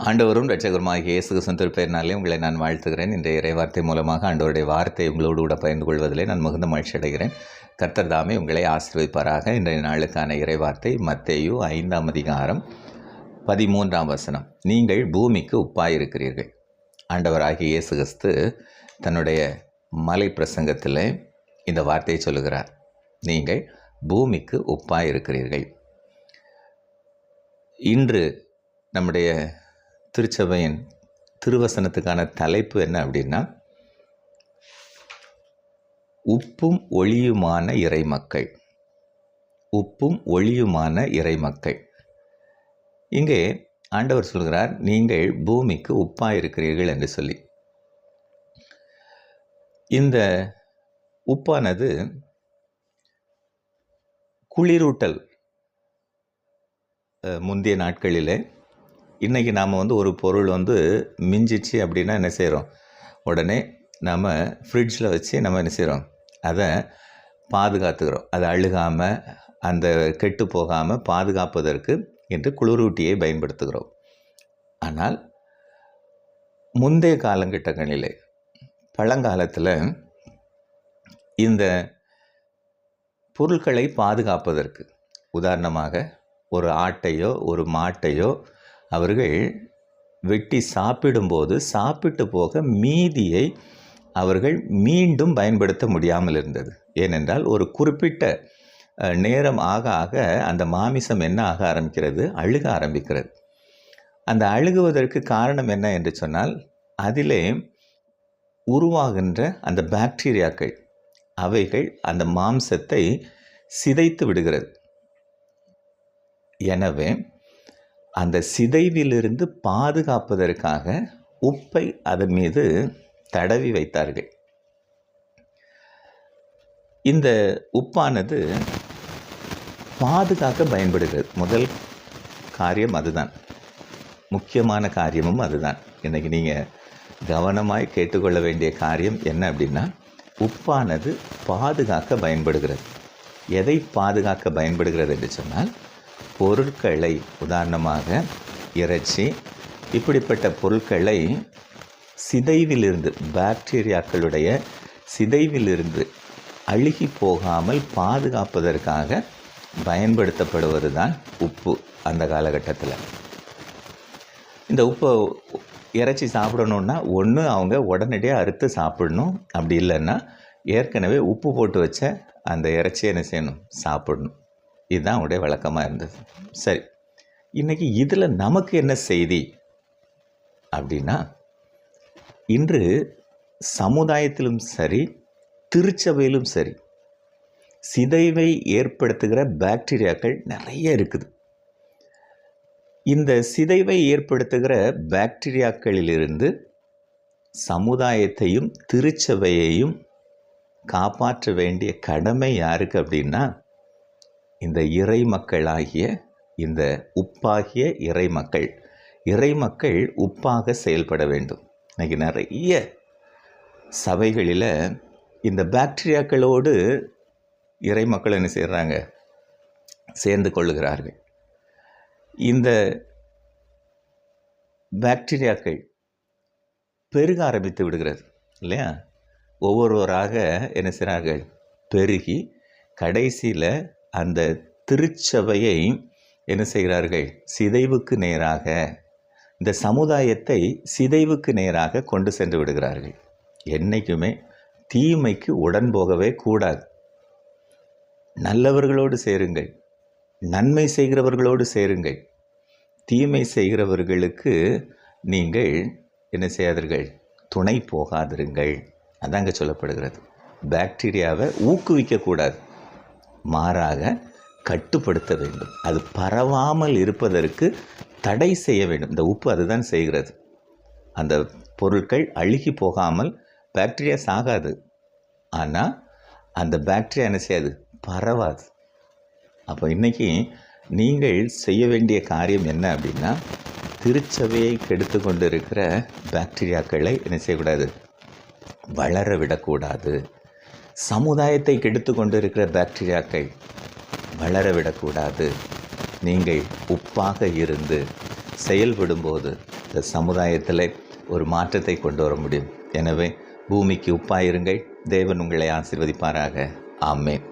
ஆண்டவரும் இரட்சகருமாகிய இயேசு கிறிஸ்துவின் திருப்பெயரினாலே உங்களை நான் வாழ்த்துகிறேன். இன்றைய இறைவார்த்தை மூலமாக ஆண்டவருடைய வார்த்தை உங்களோடு கூட பகிர்ந்து கொள்வதிலே நான் மிகுந்த மகிழ்ச்சி அடைகிறேன். கர்த்தர் தாமே உங்களை ஆசிர்வதிப்பாராக. இன்றைய நாளுக்கான இறைவார்த்தை மத்தேயு ஐந்தாம் அதிகாரம் பதிமூன்றாம் வசனம். நீங்கள் பூமிக்கு உப்பாயிருக்கிறீர்கள். ஆண்டவராகிய இயேசு கிறிஸ்து தன்னுடைய மலை பிரசங்கத்தில் இந்த வார்த்தையை சொல்லுகிறார். நீங்கள் பூமிக்கு உப்பாயிருக்கிறீர்கள். இன்று நம்முடைய திருச்சபையின் திருவசனத்துக்கான தலைப்பு என்ன அப்படின்னா உப்பும் ஒளியுமான இறைமக்கள். உப்பும் ஒளியுமான இறைமக்கள். இங்கே ஆண்டவர் சொல்கிறார் நீங்கள் பூமிக்கு உப்பாக இருக்கிறீர்கள் என்று சொல்லி. இந்த உப்பானது குளிரூட்டல் முந்தைய நாட்களிலே இன்றைக்கி நாம் வந்து ஒரு பொருள் வந்து மிஞ்சிச்சு அப்படின்னா என்ன செய்கிறோம் உடனே நம்ம ஃப்ரிட்ஜில் வச்சு நம்ம என்ன செய்கிறோம் அதை பாதுகாத்துக்கிறோம். அதை அழுகாமல் அந்த கெட்டு போகாமல் பாதுகாப்பதற்கு என்று குளிரூட்டியை பயன்படுத்துகிறோம். ஆனால் முந்தைய காலங்கிட்டங்களில் பழங்காலத்தில் இந்த பொருட்களை பாதுகாப்பதற்கு உதாரணமாக ஒரு ஆட்டையோ ஒரு மாட்டையோ அவர்கள் வெட்டி சாப்பிடும்போது சாப்பிட்டு போக மீதியை அவர்கள் மீண்டும் பயன்படுத்த முடியாமல் இருந்தது. ஏனென்றால் ஒரு குறிப்பிட்ட நேரம் ஆக ஆக அந்த மாமிசம் என்ன ஆக ஆரம்பிக்கிறது? அழுக ஆரம்பிக்கிறது. அந்த அழுகுவதற்கு காரணம் என்ன என்று சொன்னால் அதிலே உருவாகின்ற அந்த பாக்டீரியாக்கள் அவைகள் அந்த மாம்சத்தை சிதைத்து விடுகிறது. எனவே அந்த சிதைவிலிருந்து பாதுகாப்பதற்காக உப்பை அதன் மீது தடவி வைத்தார்கள். இந்த உப்பானது பாதுகாக்க பயன்படுகிறது. முதல் காரியம் அதுதான். முக்கியமான காரியமும் அதுதான். இன்றைக்கி நீங்கள் கவனமாய் கேட்டுக்கொள்ள வேண்டிய காரியம் என்ன அப்படின்னா உப்பானது பாதுகாக்க பயன்படுகிறது. எதை பாதுகாக்க பயன்படுகிறது என்று சொன்னால் பொருட்களை உதாரணமாக இறைச்சி இப்படிப்பட்ட பொருட்களை சிதைவிலிருந்து பாக்டீரியாக்களுடைய சிதைவிலிருந்து அழுகி போகாமல் பாதுகாப்பதற்காக பயன்படுத்தப்படுவது தான் உப்பு அந்த காலகட்டத்தில். இந்த உப்பை இறைச்சி சாப்பிடணுன்னா ஒன்று அவங்க உடனடியாக அறுத்து சாப்பிடணும். அப்படி இல்லைன்னா ஏற்கனவே உப்பு போட்டு வச்ச அந்த இறைச்சியை என்ன செய்யணும்? சாப்பிடணும். இதுதான் அவங்களுடைய வழக்கமாக இருந்தது. சரி இன்றைக்கி இதில் நமக்கு என்ன செய்தி? அப்படின்னா இன்று சமுதாயத்திலும் சரி திருச்சபையிலும் சரி சிதைவை ஏற்படுத்துகிற பாக்டீரியாக்கள் நிறைய இருக்குது. இந்த சிதைவை ஏற்படுத்துகிற பாக்டீரியாக்களிலிருந்து சமுதாயத்தையும் திருச்சபையையும் காப்பாற்ற வேண்டிய கடமை யாருக்கு அப்படின்னா இந்த இறை மக்களாகிய இந்த உப்பாகிய இறை மக்கள். இறை மக்கள் உப்பாக செயல்பட வேண்டும். இன்றைக்கி நிறைய சபைகளில் இந்த பாக்டீரியாக்களோடு இறை மக்கள் என்ன செய்கிறாங்க சேர்ந்து கொள்ளுகிறார்கள். இந்த பாக்டீரியாக்கள் பெருக ஆரம்பித்து விடுகிறது இல்லையா? ஒவ்வொருவராக என்ன செய்கிறார்கள் பெருகி கடைசியில் அந்த திருச்சபையை என்ன செய்கிறார்கள்? சிதைவுக்கு நேராக இந்த சமுதாயத்தை சிதைவுக்கு நேராக கொண்டு சென்று விடுகிறார்கள். என்றைக்குமே தீமைக்கு உடன் போகவே கூடாது. நல்லவர்களோடு சேருங்கள். நன்மை செய்கிறவர்களோடு சேருங்கள். தீமை செய்கிறவர்களுக்கு நீங்கள் என்ன செய்யாதீர்கள்? துணை போகாதிருங்கள். அதாங்க சொல்லப்படுகிறது. பாக்டீரியாவை ஊக்குவிக்கக்கூடாது. மாறாக கட்டுப்படுத்த வேண்டும். அது பரவாமல் இருப்பதற்கு தடை செய்ய வேண்டும். இந்த உப்பு அதுதான் செய்கிறது. அந்த பொருட்கள் அழுகி போகாமல் பாக்டீரியா சாகாது ஆனால் அந்த பாக்டீரியா என்ன செய்யாது? பரவாது. அப்போ இன்றைக்கி நீங்கள் செய்ய வேண்டிய காரியம் என்ன அப்படின்னா திருச்சபையை கெடுத்து கொண்டு இருக்கிற பாக்டீரியாக்களை என்ன செய்யக்கூடாது? வளர விடக்கூடாது. சமுதாயத்தை கெடுத்து கொண்டிருக்கிற பாக்டீரியாக்கள் வளர விடக்கூடாது நீங்கள் உப்பாக இருந்து செயல்படும்போது இந்த சமுதாயத்தில் ஒரு மாற்றத்தை கொண்டு வர முடியும். எனவே பூமிக்கு உப்பாயிருங்கள். தேவன் உங்களை ஆசிர்வதிப்பாராக. ஆமேன்.